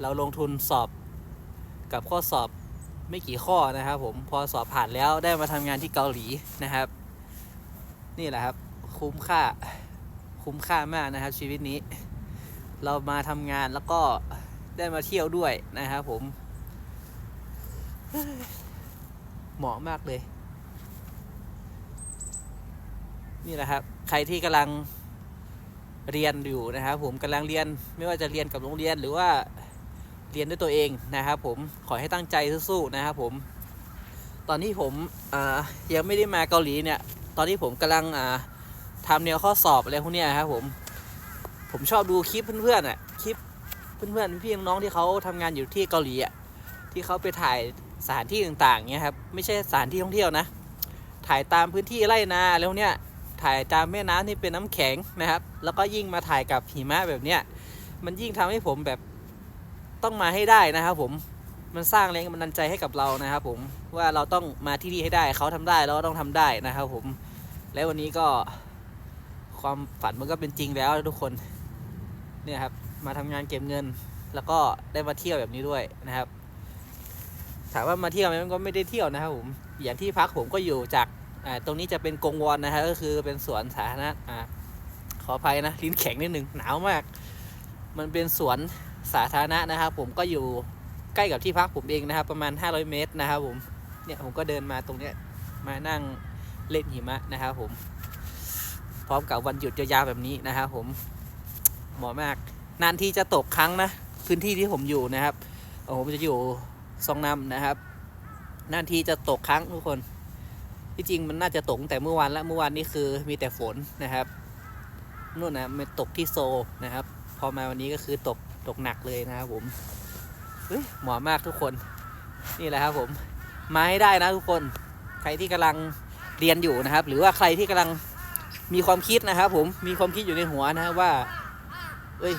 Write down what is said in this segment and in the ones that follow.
เราลงทุนสอบกับข้อสอบไม่กี่ข้อนะครับ ผมพอสอบผ่านแล้วได้มาทำงานที่เกาหลีนะครับ นี่แหละครับคุ้มค่าคุ้มค่ามากนะครับ ชีวิตนี้ เรามาทำงานแล้วก็ได้มาเที่ยวด้วยนะครับผม เหมาะมากเลย นี่แหละครับ ใครที่กำลังเรียนอยู่นะครับผมกำลังเรียนไม่ว่าจะเรียนกับโรงเรียนหรือว่า เรียนด้วยตัวเองนะครับผมขอให้ตั้งใจสู้ๆนะครับผม ตอนที่ผมยังไม่ได้มาเกาหลีเนี่ย ตอนที่ผมกำลังทำแนวข้อสอบอะไรพวกเนี้ยครับผม ผมชอบดูคลิปเพื่อนๆอะคลิปเพื่อนๆพี่น้องที่เขาทำงานอยู่ที่เกาหลีอะที่เขาไปถ่ายสถานที่ต่างๆเงี้ยครับไม่ใช่สถานที่ท่องเที่ยวนะ ถ่ายตามพื้นที่ไร่นาแล้วเนี้ยถ่ายตามแม่น้ำที่เป็นน้ำแข็งนะครับ แล้วก็ยิ่งมาถ่ายกับหิมะแบบเนี้ยมันยิ่งทำให้ผมแบบ ต้องมาให้ได้นะครับผมมันสร้างแรงบันดาลใจให้กับเรานะครับผมว่าเราต้องมาที่นี่ให้ได้เขาทำได้เราก็ต้องทำได้นะครับผมแล้ววันนี้ก็ความฝันมันก็เป็นจริงแล้วทุกคนเนี่ยครับมาทำงานเก็บเงิน แล้วก็ได้มาเที่ยวแบบนี้ด้วยนะครับ ถามว่ามาเที่ยวไหมมันก็ไม่ได้เที่ยวนะครับผมอย่างที่พักผมก็อยู่จากตรงนี้จะเป็นกงวอนนะฮะก็คือเป็นสวนสาธารณะขออภัยนะลิ้นแข็งนิดหนึ่งหนาวมาก มันเป็นสวน สาธารณะนะครับ ผมก็อยู่ใกล้กับที่พักผมเองนะครับ ประมาณ 500 เมตรนะครับ ผมเนี่ยผมก็เดินมาตรงเนี้ยมานั่งเล่นหิมะนะครับ ผม พร้อมกับวันหยุดยาวๆแบบนี้นะครับ ผมเหมาะมาก นานทีจะตกครั้งนะพื้นที่ที่ผมอยู่นะครับผมจะอยู่ซองนำนะครับนานทีจะตกครั้งทุกคน ที่จริงมันน่าจะตกแต่เมื่อวานแล้วเมื่อวานนี้คือมีแต่ฝนนะครับนู่นนะมันตกที่โซนะครับ พอมาวันนี้ก็คือตก ตกหนักเลยนะครับผมเฮ้ยเหมาะมากทุกคน นี่แหละครับผมมาให้ได้นะทุกคน ใครที่กำลังเรียนอยู่นะครับ หรือว่าใครที่กำลังมีความคิดนะครับ ผม มีความคิดอยู่ในหัวนะว่า เอ้ย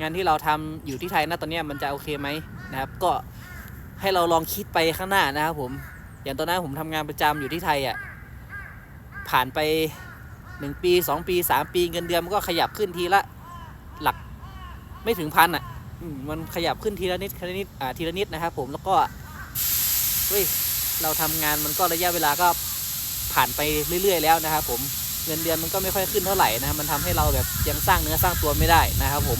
งานที่เราทำอยู่ที่ไทยนะตอนนี้มันจะโอเคไหมนะครับ ก็ให้เราลองคิดไปข้างหน้านะครับผม อย่างตอนนั้นผมทำงานประจำอยู่ที่ไทยอะ ผ่านไปหนึ่งปีสองปีสามปีเงินเดือนมันก็ขยับขึ้นทีละหลัก ไม่ถึงพันอะมันขยับขึ้นทีละนิดทีละนิดอ่าทีละนิดนะครับผมแล้วก็เฮ้ยเราทำงานมันก็ระยะเวลาก็ผ่านไปเรื่อย ๆ แล้วนะครับผมเงินเดือนมันก็ไม่ค่อยขึ้นเท่าไหร่นะครับมันทำให้เราแบบยังสร้างเนื้อสร้างตัวไม่ได้นะครับผม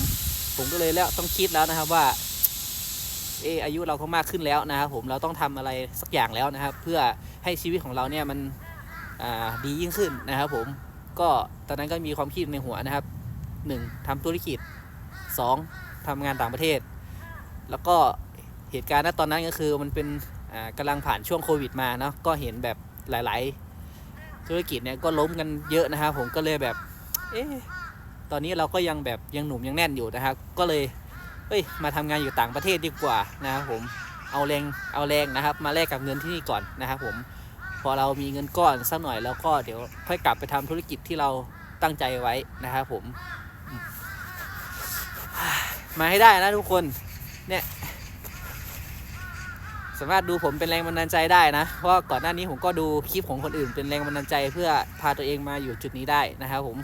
ผมก็เลยแล้วต้องคิดแล้วนะครับว่าเอออายุเราก็มากขึ้นแล้วนะครับผมเราต้องทำอะไรสักอย่างแล้วนะครับ เพื่อให้ชีวิตของเราเนี่ยมันอ่าดียิ่งขึ้นนะครับผมก็ตอนนั้นก็มีความคิดในหัวนะครับหนึ่งทำธุรกิจ สองทำงานต่างประเทศ แล้วก็เหตุการณ์ณตอนนั้นก็คือมันเป็นอ่ากำลังผ่านช่วงโควิดมาเนาะก็เห็นแบบหลาย ๆ ธุรกิจเนี่ยก็ล้มกันเยอะนะครับผมก็เลยแบบเอ๊ตอนนี้เราก็ยังแบบยังหนุ่มยังแน่นอยู่นะครับ ก็เลยเอ้ยมาทำงานอยู่ต่างประเทศดีกว่านะครับผมเอาแรงเอาแรงนะครับ มาแลกกับเงินที่นี่ก่อนนะครับผมพอเรามีเงินก้อนสักหน่อยแล้วก็เดี๋ยวค่อยกลับไปทำธุรกิจที่เราตั้งใจไว้นะครับผม มาให้ได้นะทุกคน เนี่ยสามารถดูผมเป็นแรงบันดาลใจได้นะ เพราะก่อนหน้านี้ผมก็ดูคลิปของคนอื่นเป็นแรงบันดาลใจ เพื่อพาตัวเองมาอยู่จุดนี้ได้นะครับผม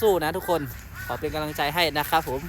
สู้ๆนะทุกคนขอเป็นกำลังใจให้นะครับผม